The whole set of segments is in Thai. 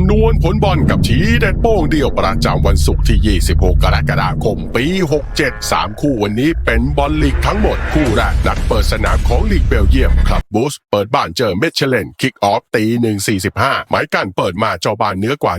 ำนวนผลบอลกับชีเด็ดโป้งเดียวประจำวันศุกร์ที่ 26 กรกฎาคม ปี 67 3 คู่วันนี้เป็นบอลลีกทั้งหมด คู่แรกนัดเปิดสนามของลีกเบลเยียมครับบูสเปิดบ้านเจอเมชเลนคิกออฟตี 1.45 หมายการเปิดมาเจ้าบ้านเนื้อกว่า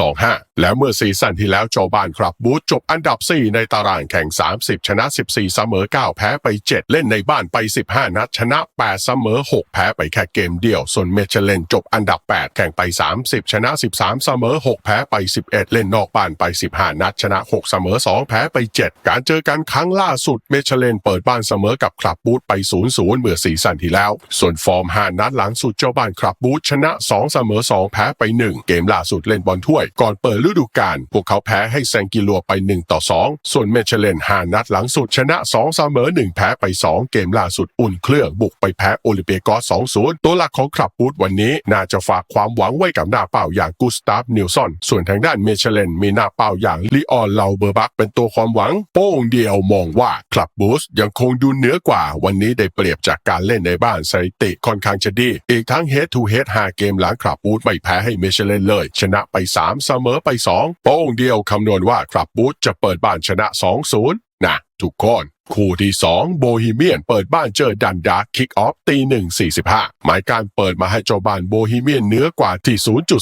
1.25 และเมื่อซีซั่นที่แล้วเจ้าบ้านครับบูสจบอันดับ 4 ในตารางแข่ง 30 ชนะ 14 เสมอ 9 แพ้ไป 7 เล่นในบ้านไป 15 นัดชนะ 8 เสมอ 6 แพ้ไปแค่เกมเดียว ส่วนเมชเลนจบอันดับ 8 แข่งไป 30 ชนะ13เสมอ 6 แพ้ไป 11 เล่นนอกบ้านไป 15 นัด ชนะ 6 เสมอ 2 แพ้ไป 7 การเจอกันครั้งล่าสุดเมชเลนเปิดบ้านเสมอกับคลับบูธไป 0-0 เมื่อซีซั่นที่แล้ว ส่วนฟอร์ม 5 นัดหลังสุดเจ้าบ้านคลับบูธชนะ 2 เสมอ 2 แพ้ไป 1 เกมล่าสุดเล่นบอลถ้วย ก่อนเปิดฤดูกาลพวกเขาแพ้ให้แซงกิลัวไป 1 ต่อ 2 ส่วนเมชเลน 5 นัดหลังสุดชนะ 2 เสมอ 1 แพ้ไป 2 เกมล่าสุดอุ่นเครื่องบุกไปแพ้โอลิเปียกอส2-0 ตัวหลักของคลับบูธวันนี้น่าจะฝากความหวังไว้กับหน้าเป้าอย่างกุสตาฟนิลซอนส่วนทางด้านเมเชเลนมีหน้าเป้าอย่างลีออนเลาเบอร์บักเป็นตัวความหวัง โป้งเดียวมองว่าคลับบูสยังคงดูเหนือกว่า วันนี้ได้เปรียบจากการเล่นในบ้านสถิติค่อนข้างจะดี อีกทั้งเฮดทูเฮด5เกมหลังคลับบูธไม่แพ้ให้เมเชเลนเลย ชนะไป 3 เสมอไป 2 โป้งเดียวคำนวณว่าคลับบูธจะเปิดบ้านชนะ 2-0นะทุกคน คู่ที่2โบฮีเมียนเปิดบ้านเจอดันดาร์คิกออฟตีหนึ่งสี่สิบห้าหมายการเปิดมาให้เจ้าบ้านโบฮีเมียนเหนือกว่าที่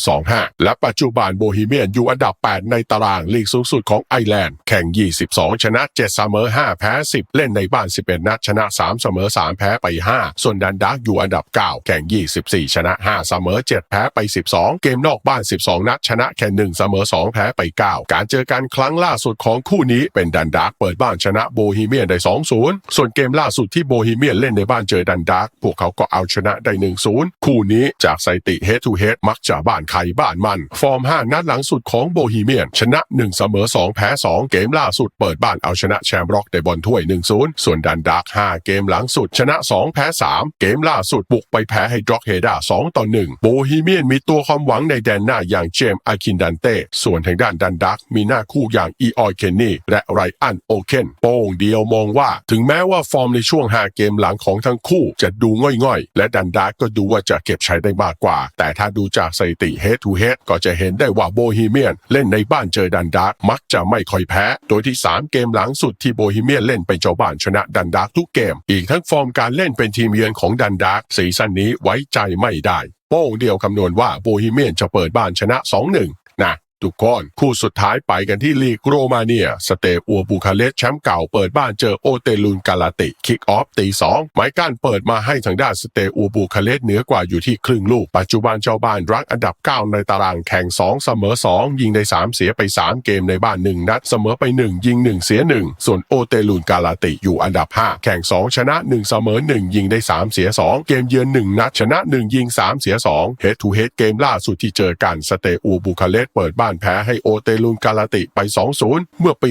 0.25 และปัจจุบันโบฮีเมียนอยู่อันดับ 8 ในตารางลีกสูงสุดของไอร์แลนด์ แข่ง 22 ชนะ7เสมอ5 แพ้ 10 เล่นในบ้าน 11 นัดชนะ 3 เสมอ 3 แพ้ไป 5 ส่วนดันดาร์อยู่อันดับ 9 แข่ง 24 ชนะ 5 เสมอ 7 แพ้ไป 12 เกมนอกบ้าน 12 นัดชนะแค่1เสมอ 2 แพ้ไป 9 การเจอกันครั้งล่าสุดของคู่นี้เป็นดันดาร์เปิดบ้านชนะโบฮีเมียนได้2-0 ส่วนเกมล่าสุดที่โบฮีเมียนเล่นในบ้านเจอดันดาร์กพวกเขาก็เอาชนะได้ 1-0 คู่นี้จากสถิติ head to head มักจะบ้านใครบ้านมัน ฟอร์ม 5 นัดหลังสุดของโบฮีเมียน ชนะ 1 เสมอ 2 แพ้ 2 เกมล่าสุดเปิดบ้านเอาชนะแชมป์ร็อกได้บอลถ้วย 1-0 ส่วนดันดาร์ก5 เกมหลังสุด ชนะ 2 แพ้ 3 เกมล่าสุดบุกไปแพ้ให้ด็อกเฮดา2ต่อ1โบฮีเมียนมีตัวความหวังในแดนหน้าอย่างเจมส์อาคินดันเต้ส่วนทางด้านดันดาร์กมีหน้าคู่อย่างอีออยเคนนี่และไรอันโอเคนโป้งเดียวมองว่า ถึงแม้ว่าฟอร์มในช่วง5เกมหลังของทั้งคู่จะดูง่อยๆ และดันดาร์กก็ดูว่าจะเก็บใช้ได้มากกว่า แต่ถ้าดูจากสถิติ head to head ก็จะเห็นได้ว่าโบฮีเมียน เล่นในบ้านเจอดันดาร์กมักจะไม่ค่อยแพ้ โดยที่ 3 เกมหลังสุดที่โบฮีเมียนเล่นเป็นเจ้าบ้านชนะดันดาร์กทุกเกม อีกทั้งฟอร์มการเล่นเป็นทีมเยือนของดันดาร์กซีซั่นนี้ไว้ใจไม่ได้ โป้งเดียวคำนวณว่าโบฮีเมียนจะเปิดบ้านชนะ 2-1นะ ทุกคนคู่สุดท้ายไปกันที่ลีกโรมาเนีย สเตปัวบูคาเลสแชมป์เก่าเปิดบ้านเจอโอเตลุนกาลาติ คิกออฟตีสองหมายการเปิดมาให้ทางด้านสเตปัวบูคาเลสเหนือกว่าอยู่ที่ครึ่งลูก ปัจจุบันเจ้าบ้านรักอันดับ 9 ในตารางแข่ง 2 เสมอ 2 ยิงได้3เสียไป 3 เกมในบ้าน 1 นัด เสมอไป 1 ยิง 1 เสีย 1 ส่วนโอเตลุนกาลาติอยู่อันดับ 5 แข่ง 2 ชนะ 1 เสมอ 1 ยิงได้ 3 เสีย 2 เกมเยือน 1 นัดชนะ 1 ยิง 3 เสีย2 Head to Head เกมล่าสุดที่เจอกันสเตปัวบูคาเลสเปิดบ้านแพ้ให้โอเตลุนกาลาติไป 2-0 เมื่อปี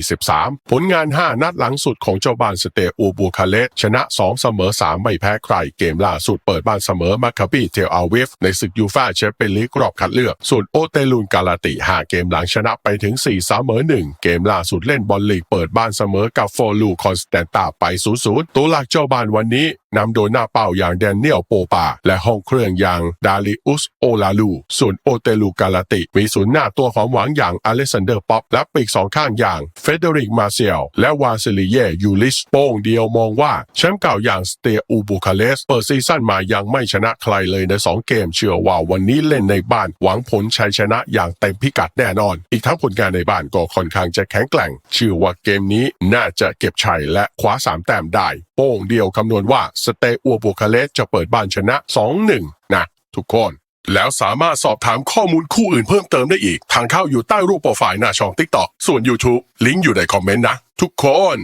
2023 ผลงาน 5 นัดหลังสุดของเจ้าบ้านสเตอูบูคาเลสชนะ 2 เสมอ 3 ไม่แพ้ใคร เกมล่าสุดเปิดบ้านเสมอมาคาบีเทลอาวิฟในศึกยูฟ่าแชมเปี้ยนลีกรอบคัดเลือก ส่วนโอเตลุนกาลาติ 5 เกมหลังชนะไปถึง 4 เสมอ 1 เกมล่าสุดเล่นบอลลีกเปิดบ้านเสมอกับโฟลูคอนสแตนตาไป 0-0 ตัวหลักเจ้าบ้านวันนี้ นำโดยหน้าเป้าอย่างแดนเนียลโปปา และห้องเครื่องอย่างดาริอุสโอลาลูส่วนโอเตลูกาลาติ มีศูนย์หน้าตัวความหวังอย่างอเล็กซานเดอร์ป๊อปและปีกสองข้างอย่างเฟเดริกมาเซียลและวาซิลิเยยูลิสโป้งเดียวมองว่าแชมป์เก่าอย่างสเตอูบูคาเลสเปิดซีซั่นมายังไม่ชนะใครเลยใน 2 เกมเชื่อว่าวันนี้เล่นในบ้านหวังผลชัยชนะอย่างเต็มพิกัดแน่นอน อีกทั้งผลงานในบ้านก็ค่อนข้างจะแข็งแกร่งเชื่อว่าเกมนี้น่าจะเก็บชัยและคว้าสามแต้มได้ โป้งเดียวคำนวณว่าสเตอัวบูคาเลสจะเปิดบ้านชนะ 2-1 นะ ทุกคน แล้วสามารถสอบถามข้อมูลคู่อื่นเพิ่มเติมได้อีก ทางเข้าอยู่ใต้รูปโปรไฟล์หน้าช่อง TikTok ส่วน YouTube ลิงก์อยู่ในคอมเมนต์นะ ทุกคน